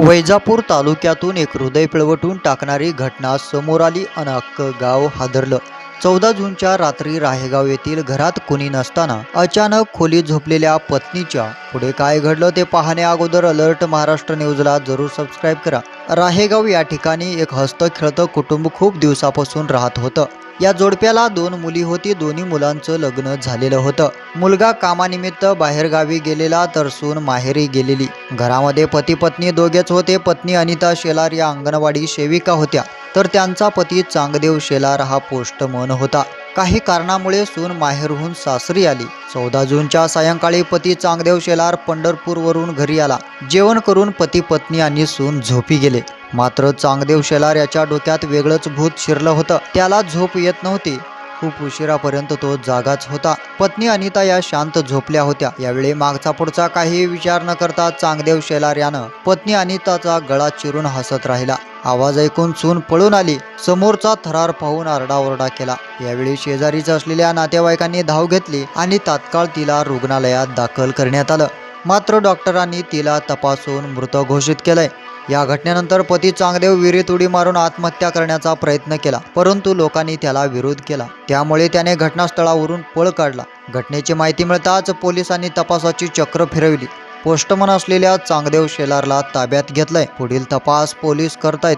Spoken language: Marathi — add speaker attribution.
Speaker 1: वैजापूर तालुक्यातून एक हृदय पिळवटून टाकणारी घटना समोर आली अन गाव हादरलं. चौदा जूनच्या रात्री राहेगाव येथील घरात कुणी नसताना अचानक खोलीत झोपलेल्या पत्नीच्या पुढे काय घडलं ते पाहण्या अगोदर अलर्ट महाराष्ट्र न्यूजला जरूर सबस्क्राईब करा. राहेगाव या ठिकाणी एक हस्त खेळतं कुटुंब खूप दिवसापासून राहत होतं. या जोडप्याला दोन मुली होती दोन्ही मुलांचं लग्न झालेलं होतं. मुलगा कामानिमित्त बाहेरगावी गेलेला तर सून माहेरी गेलेली. घरामध्ये पती पत्नी दोघेच होते. पत्नी अनिता शेलार या अंगणवाडी सेविका होत्या. तर त्यांचा पती चांगदेव शेलार हा पोस्टमन होता. काही कारणामुळे सून माहेरहून सासरी आली. चौदा जूनच्या सायंकाळी पती चांगदेव शेलार पंढरपूरवरून घरी आला. जेवण करून पती पत्नी आणि सून झोपी गेले. मात्र चांगदेव शेलार याच्या डोक्यात वेगळंच भूत शिरलं होतं. त्याला झोप येत नव्हती. खूप उशिरापर्यंत तो जागाच होता. पत्नी अनिता या शांत झोपल्या होत्या. यावेळी मागचा पुढचा काही विचार न करता चांगदेव शेलार यानं पत्नी अनिताचा गळा चिरून हसत राहिला. आवाज ऐकून सून पळून आली. समोरचा थरार पाहून आरडाओरडा केला. यावेळी शेजारीच असलेल्या नातेवाईकांनी धाव घेतली आणि तात्काळ तिला रुग्णालयात दाखल करण्यात आलं. मात्र डॉक्टरांनी तिला तपासून मृत घोषित केलंय. या घटनेनंतर पती चांगदेव विहिरीत उडी मारून आत्महत्या करण्याचा प्रयत्न केला परंतु लोकांनी त्याला विरोध केला. त्यामुळे त्याने घटनास्थळावरून पळ काढला. घटनेची माहिती मिळताच पोलिसांनी तपासाची चक्र फिरवली. पोस्टमन असलेल्या चांगदेव शेलारला ताब्यात घेतलंय. पुढील तपास पोलीस करतायत.